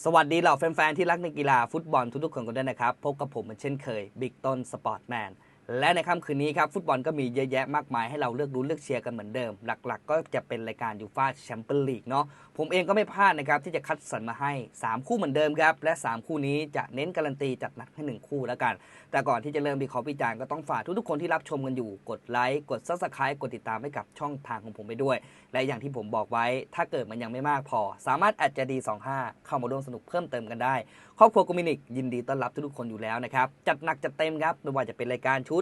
สวัสดีเหล่าแฟน ๆ ที่รักในกีฬาฟุตบอลทุกๆคนกันด้วยนะครับ พบกับผมเหมือนเช่นเคย บิ๊กต้นสปอร์ตแมน และในค่ำคืนนี้ครับฟุตบอลก็มีเยอะแยะมากมายให้เราเลือกดูเลือกเชียร์กันเหมือนเดิม หลักๆ ก็จะเป็นรายการยูฟาแชมเปี้ยนลีกเนาะผมเองก็ไม่พลาดนะครับที่จะคัดสรรมาให้ 3 คู่เหมือนเดิมครับและ 3 คู่นี้จะเน้นการันตีจัดหนักให้ 1 คู่แล้วกัน แต่ก่อนที่จะเริ่มวิเคราะห์วิจารณ์ก็ต้องฝากทุกๆคนที่รับชมกันอยู่กดไลค์กดซับสไครต์กดติดตามให้กับช่องทางของผมไปด้วย และอย่างที่ผมบอกไว้ ถ้าเกิดมันยังไม่มากพอ สามารถแอดจะดี25 เข้ามาร่วมสนุกเพิ่มเติมกันได้ ครอบครัวกูมินิกยินดีต้อนรับทุกๆคนอยู่แล้วนะครับจัดหนักจัดเต็มครับไม่ว่าจะเป็นรายการชุด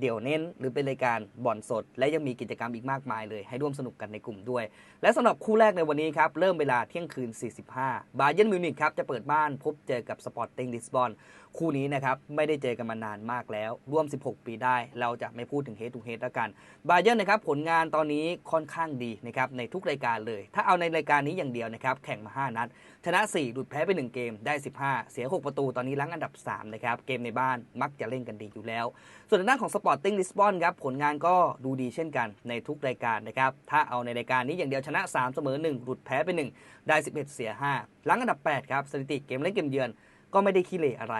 เดี่ยวเน้น หรือเป็นรายการบอลสด และยังมีกิจกรรมอีกมากมายเลย ให้ร่วมสนุกกันในกลุ่มด้วย และสำหรับคู่แรกในวันนี้ครับ เริ่มเวลาเที่ยงคืน 45 บาเย r n m นมิวนิกครับ จะเปิดบ้านพบเจอกับสปอร์ติ้งลิสบอนคู่นี้นะครับไม่ได้เจอกันมานานมากแล้ว ร่วม 16 ปีได้ เราจะไม่พูดถึงเฮดทูเฮดแล้วกันบาเย r n นะครับผลงานตอนนี้ค่อนข้างดีนะครับในทุกรายการเลย ถ้าเอาในรายการนี้อย่างเดียวนะครับแข่งมา 5 นัด ชนะ 4 หลุดแพ้ไป 1 เกมได้ 15 เสีย 6 ประตูตอนนี้ล้งอันดับ3นะครับเกมในบ้านมักจะเล่นกันดีอยู่แล้ว ส่วนด้านของ Sporting Lisbon ครับผลงานก็ดูดีเช่นกันในทุกรายการนะครับ ถ้าเอาในรายการนี้อย่างเดียวชนะ 3 เสมอ 1 หลุดแพ้ไป 1 ได้ 11 เสีย5ล้างอันดับ 8 ครับ สถิติเกมเล่นเกมเยือนก็ไม่ได้ขี้เหร่อะไร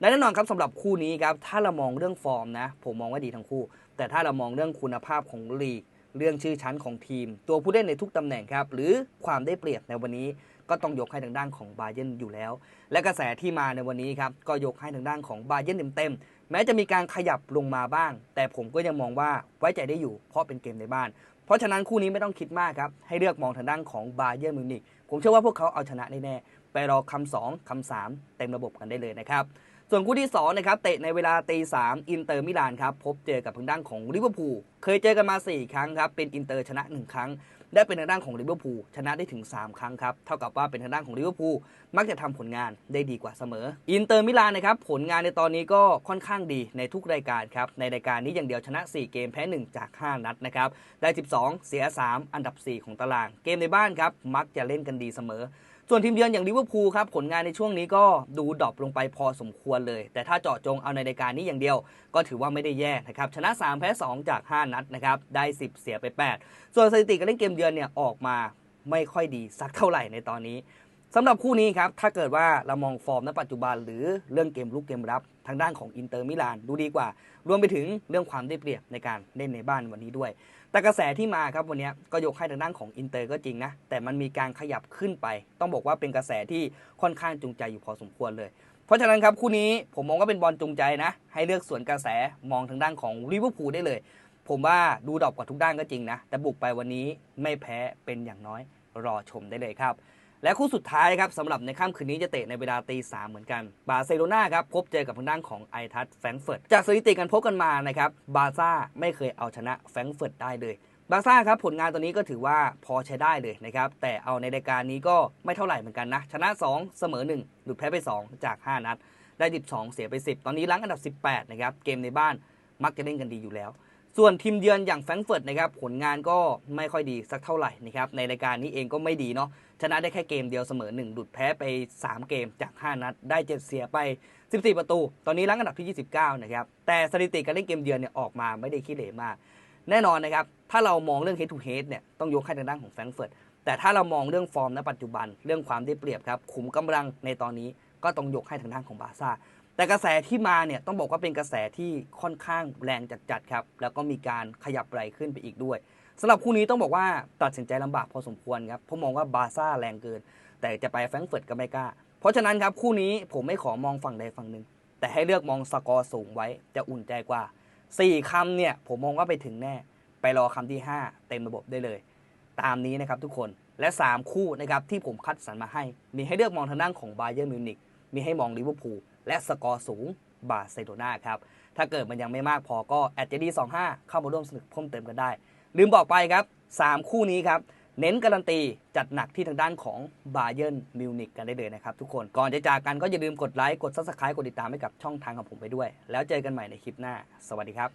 และแน่นอนครับสำหรับคู่นี้ครับถ้าเรามองเรื่องฟอร์มนะ ผมมองว่าดีทั้งคู่ แต่ถ้าเรามองเรื่องคุณภาพของลีก เรื่องชื่อชั้นของทีม ตัวผู้เล่นในทุกตำแหน่งครับ หรือความได้เปรียบในวันนี้ก็ต้องยกให้ทางด้านของบาเย r n อยู่แล้ว และกระแสที่มาในวันนี้ครับก็ยกให้ทางด้านของบาเย r n เต็มๆ แม้จะมีการขยับลงมาบ้าง แต่ผมก็ยังมองว่าไว้ใจได้อยู่ เพราะเป็นเกมในบ้าน เพราะฉะนั้นคู่นี้ไม่ต้องคิดมากครับ ให้เลือกมองทางด้านของบาเยอร์มิวนิกผมเชื่อว่าพวกเขาเอาชนะแน่ๆไปรอคำสองคำสามเต็มระบบกันได้เลยนะครับ ส่วนคู่ที่2นะครับเตะในเวลาตีสามอินเตอร์มิลานครับพบเจอกับทางด้านของลิเวอร์พูลเคยเจอกันมา 4 ครั้งครับเป็นอินเตอร์ชนะ 1 ครั้ง ได้เป็นทางด้านของลิเวอร์พูลชนะได้ถึง 3 ครั้งครับเท่ากับว่าเป็นทางด้านของลิเวอร์พูลมักจะทำผลงานได้ดีกว่าเสมอ อินเตอร์มิลานนะครับผลงานในตอนนี้ก็ค่อนข้างดีในทุกรายการครับในรายการนี้อย่างเดียวชนะ 4 เกมแพ้ 1 จาก 5 นัดนะครับได้ 12 เสีย 3 อันดับ 4 ของตาราง เกมในบ้านครับมักจะเล่นกันดีเสมอ ส่วนทีมเยือนอย่างลิเวอร์พูลครับผลงานในช่วงนี้ก็ดูดรอปลงไปพอสมควรเลย แต่ถ้าเจาะจงเอาในรายการนี้อย่างเดียว ก็ถือว่าไม่ได้แย่นะครับชนะ 3 แพ้ 2 จาก 5 นัดนะครับได้ 10 เสียไป 8 ส่วนสถิติการเล่นเกมเยือนเนี่ยออกมาไม่ค่อยดีสักเท่าไหร่ในตอนนี้ สำหรับคู่นี้ครับ ถ้าเกิดว่าเรามองฟอร์มณปัจจุบันหรือเรื่องเกมลุกเกมรับทางด้านของอินเตอร์มิลานดูดีกว่า รวมไปถึงเรื่องความได้เปรียบในการเล่นในบ้านวันนี้ด้วย แต่กระแสที่มาครับวันนี้ก็ยกให้ทางด้านของอินเตอร์ก็จริงนะ แต่มันมีการขยับขึ้นไป ต้องบอกว่าเป็นกระแสที่ค่อนข้างจูงใจอยู่พอสมควรเลย เพราะฉะนั้นครับคู่นี้ผมมองว่าเป็นบอลจูงใจนะ ให้เลือกส่วนกระแสมองทางด้านของลิเวอร์พูลได้เลย ผมว่าดูดรอปกว่าทุกด้านก็จริงนะ แต่บุกไปวันนี้ไม่แพ้เป็นอย่างน้อยรอชมได้เลยครับ และคู่สุดท้ายครับสำหรับในค่ำคืนนี้จะเตะในเวลาตีสามเหมือนกัน บาร์เซโลนาครับพบเจอกับทางด้านของไอทัสแฟรงเฟิร์ตจากสถิติการพบกันมานะครับบาร์ซ่าไม่เคยเอาชนะแฟรงเฟิร์ตได้เลยบาร์ซ่าครับผลงานตัวนี้ก็ถือว่าพอใช้ได้เลยนะครับแต่เอาในรายการนี้ก็ไม่เท่าไหร่เหมือนกันนะชนะ 2 เสมอ 1 หลุดแพ้ไป 2 จาก 5 นัด ได้ 12 เสียไป 10 ตอนนี้ล้างอันดับ 18 นะครับเกมในบ้านมักจะเล่นกันดีอยู่แล้ว ส่วนทีมเยือนอย่างแฟรงก์เฟิร์ตนะครับผลงานก็ไม่ค่อยดีสักเท่าไหร่นะครับในรายการนี้เองก็ไม่ดีเนาะชนะได้แค่เกมเดียวเสมอ1หลุดแพ้ไป 3 เกมจาก 5 นัด ได้7เสียไป 14 ประตู ตอนนี้ล้งอันดับที่ 29 นะครับ แต่สถิติการเล่นเกมเยือนเนี่ยออกมาไม่ได้ขี้เหร่มาก แน่นอนนะครับ ถ้าเรามองเรื่อง head to head เนี่ยต้องยกให้ทางด้านของแฟรงก์เฟิร์ตแต่ถ้าเรามองเรื่องฟอร์มณปัจจุบันเรื่องความได้เปรียบครับขุมกำลังในตอนนี้ก็ต้องยกให้ทางด้านของบาซ่า แต่กระแสที่มาเนี่ยต้องบอกว่าเป็นกระแสที่ค่อนข้างแรงจัดๆครับ แล้วก็มีการขยับไหลขึ้นไปอีกด้วยสำหรับคู่นี้ต้องบอกว่าตัดสินใจลำบากพอสมควรครับเพราะมองว่าบาร์ซ่าแรงเกิน แต่จะไปแฟรงก์เฟิร์ตก็ไม่กล้า เพราะฉะนั้นครับคู่นี้ผมไม่ขอมองฝั่งใดฝั่งหนึ่งแต่ให้เลือกมองสกอร์สูงไว้จะอุ่นใจกว่า 4คำเนี่ยผมมองว่าไปถึงแน่ ไปรอคำที่ 5 เต็มระบบได้เลย ตามนี้นะครับทุกคนและ 3 คู่นะครับที่ผมคัดสรรมาให้ มีให้เลือกมองทางด้านของบาเย r n m มิวนิกมีให้มองลิเวอร์พูล และสกอร์สูงบาร์เซโลนาครับ ถ้าเกิดมันยังไม่มากพอก็แอดเจดี25เข้ามาร่วมสนุกเพิ่มเติมกันได้ ลืมบอกไปครับ 3 คู่นี้ครับเน้นการันตีจัดหนักที่ทางด้านของบาเยิร์นมิวนิกกันได้เลยนะครับทุกคนก่อนจะจากกันก็อย่าลืมกดไลค์ กดซับสไครต์กดติดตามให้กับช่องทางของผมไปด้วย แล้วเจอกันใหม่ในคลิปหน้า สวัสดีครับ